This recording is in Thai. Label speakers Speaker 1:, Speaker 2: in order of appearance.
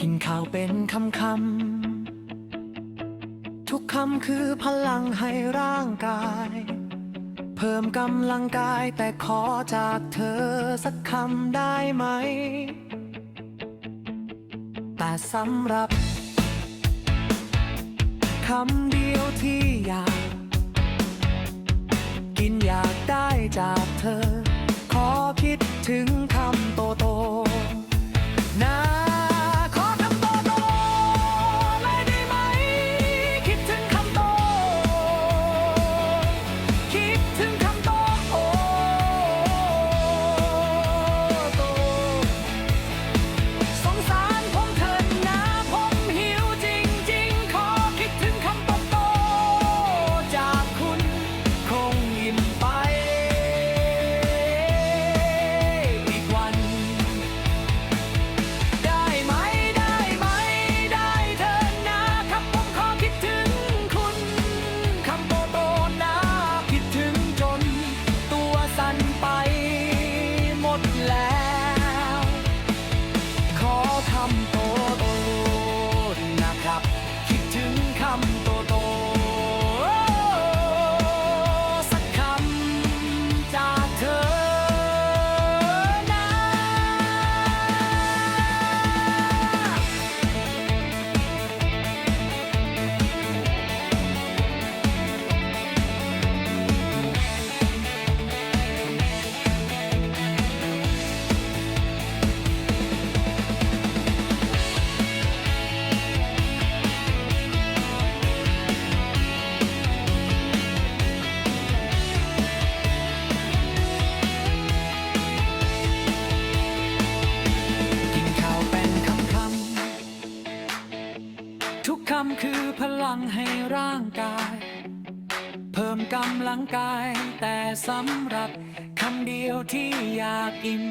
Speaker 1: กินข้าวเป็นคำคำทุกคำคือพลังให้ร่างกาย เพิ่มกำลังกายแต่ขอจากเธอสักคำได้ไหม แต่สำหรับคำเดียวที่อยาก กินอยากได้จาก ทุกคำคือพลังให้ร่างกาย เพิ่มกำลังกาย แต่สำหรับคำเดียวที่อยากกิน